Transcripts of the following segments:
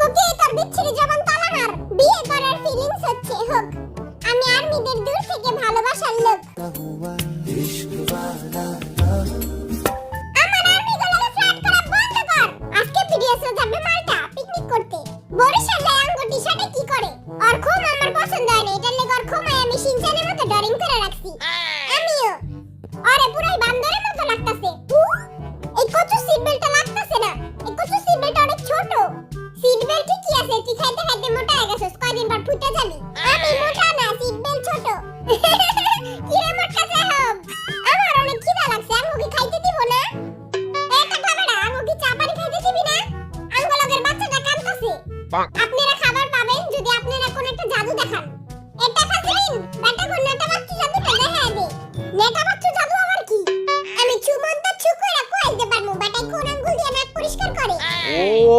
কোকে তোর বিচ্ছিরি জবান তালাহার বিয়ে করার ফিলিংস হচ্ছে, হোক। আমি আর্মিদের দূর থেকে ভালোবাসার লোক। আমার আর্মি গোলাকে ফ্ল্যাট করা বন্ধ কর। আজকে ভিডিও শো যাবে মালটা পিকনিক করতে। বরিশালে আঙ্গুটি সাথে কি করে? অর্খ আপনারা খাবার পাবেন যদি আপনারা কোন একটা জাদু দেখান। এটা ফাসলিন ব্যাটা কোন নেটা বাচ্চু জাদুটা দেখা দে। নেটা বাচ্চু জাদু আমার কি? আমি চুমন্ত চুকুরা কইতে পারমু বাটাই কোন আঙ্গুল দিয়ে নাক পরিষ্কার করে। ও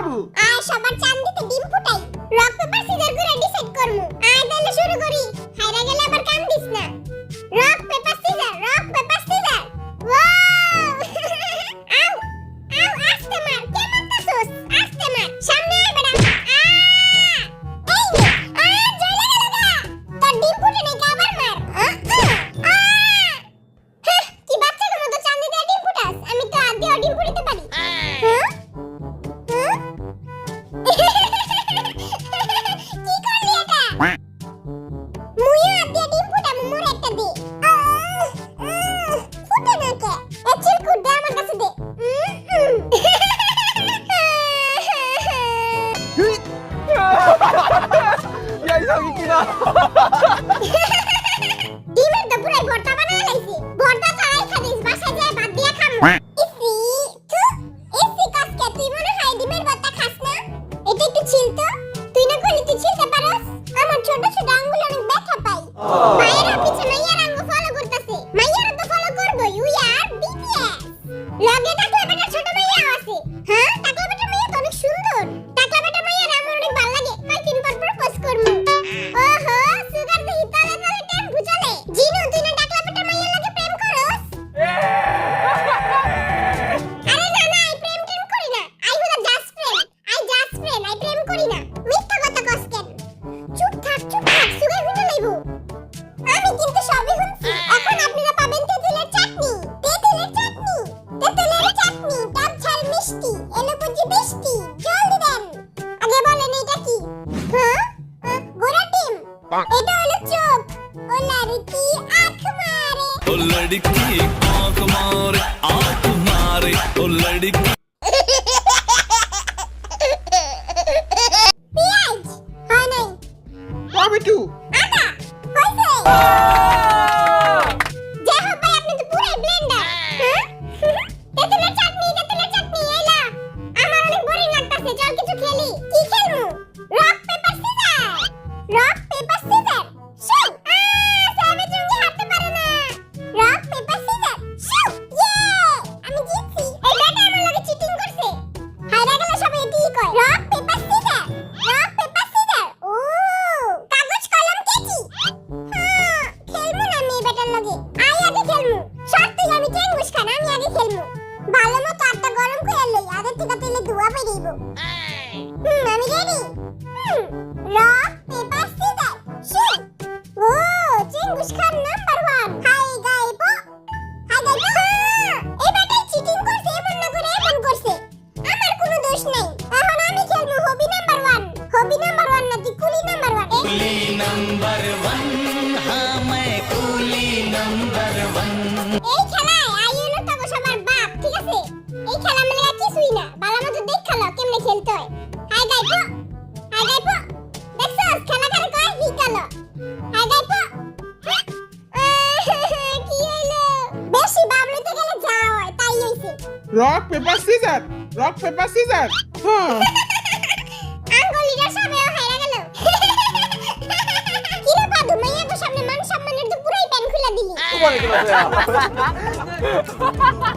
খাবো लड़की आंख मारे आंख मारे ओ लड़की 음! রক্তের পা সিজার হ্যাঁ আঙ্গুলিটা সবে হাইরা সামনে মান প্যান খুলে দিলি।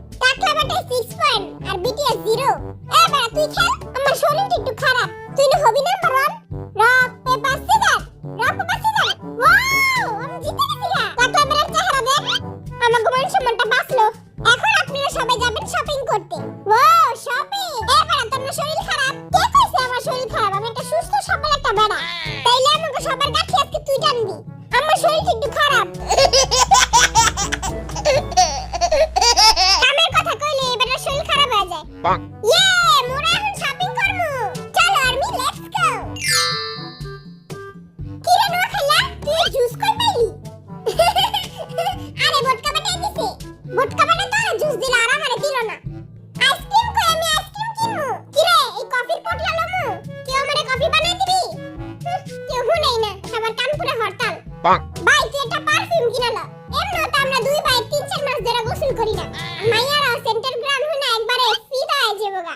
ভাই তুই একটা পারফিউম কিনা না এমন তো আমরা দুই ভাই তিন চার মাস ধরে গোসল করি না। মাইয়ারা সেন্টার গ্রাম হই না একবারে সিধা হয়ে যাবগা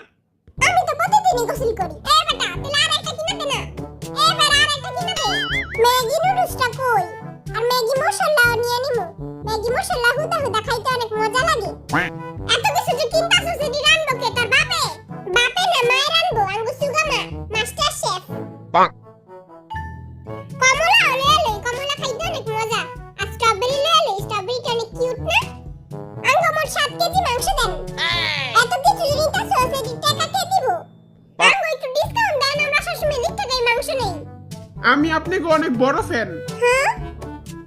আমি তো প্রতিদিনই গোসল করি। এ বেটা তুই আর একটা কিনা না। এ আর একটা কিনা দে। ম্যাগি নুডলসটা কই? আর ম্যাগি মশলা নিয়ে নিমু। ম্যাগি মশলা হুদা হুদা খাইতে অনেক মজা লাগে। এত কিছু যে কিনতাছ সেটি রানবো কে? তোর বাপে? বাপে না মায়ের রানবো আঙ্গু সুগামা মাস্টার শেফ। অনেক বড় ফ্যান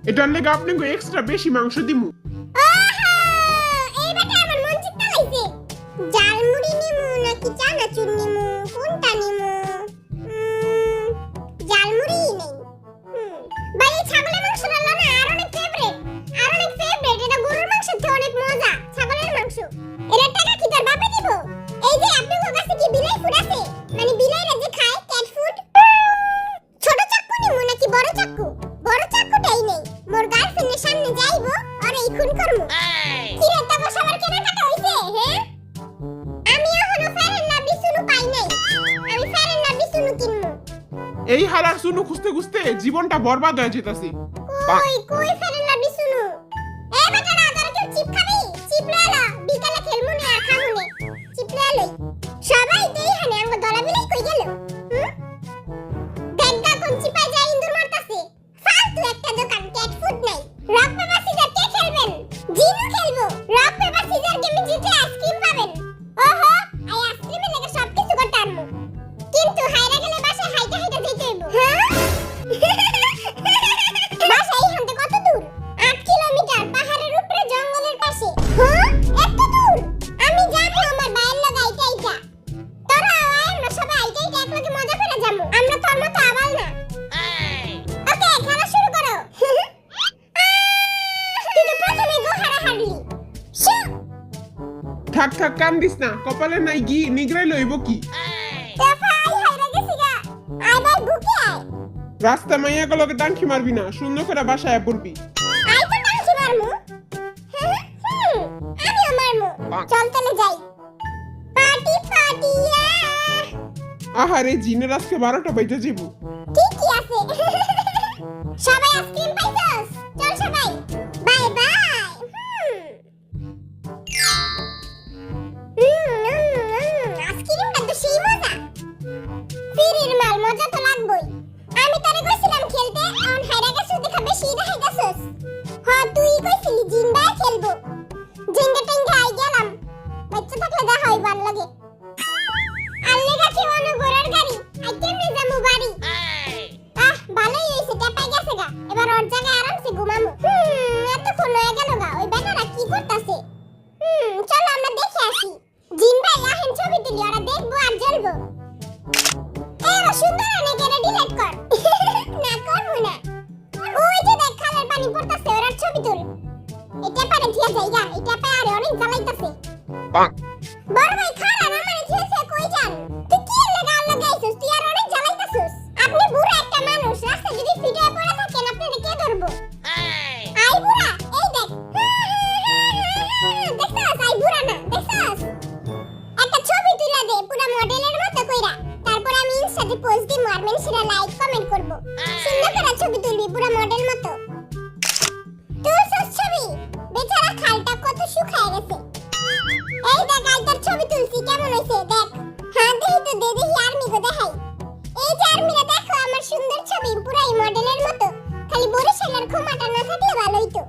এটার লেগে আপনাকে এক্সট্রা বেশি মাংস দিমু। এই হারার জন্য খুঁজতে খুঁজতে জীবনটা বরবাদ হয়ে যেতেছি। কই কই ফেলে তুলি শু থাক থাক কান দিস না, কপালে নাই গি নিগড়াই লইব কি? রাস্তা মাইয়া গুলোকে টাঙ্কি মারবি না সুন্দর করে বাসায় পড়বি আহারে জিনের আজকে বারোটা বাইতে যাব ঠিকই আছে? সবাই আইসক্রিম পাইছস পানি পড়তাছে ওরা ছবি তুল এটা পারে থিয়া জায়গা এটা পারে অনেক জ্বালাইতাছে। বড় ভাই খালা না কই যান? তুই কি লাগা লাগাইছস তুই আর অনেক জ্বালাইতাছস। আপনি বুড়া একটা মানুষ রাস্তা যদি ফিটে পড়ে থাকেন আপনারে কে ধরবো? আই বুড়া এই দেখ। দেখছস? আই বুড়া না দেখছস? একটা ছবি তুলে দে পুরো মডেলের মতো কইরা। তারপর আমি ইনস্টাতে পোস্ট দিই আর মানুষেরা লাইক কমেন্ট করব। সুন্দর করে ছবি তুলবি পুরো মডেল মতো। বেচারা খালটা কত শুকায় গেছে। এই দেখ আই তোর ছবি তুলছি, কেমন হইছে দেখ। হ্যাঁ দেখি তো, দে দেখি আর্মি গো, দেখাই। এই যে আর্মিরা দেখো, আমার সুন্দর ছবি, পুরাই মডেলের মতো। খালি বরিশালের ক্ষমাটা না থাকলে ভালো হইতো।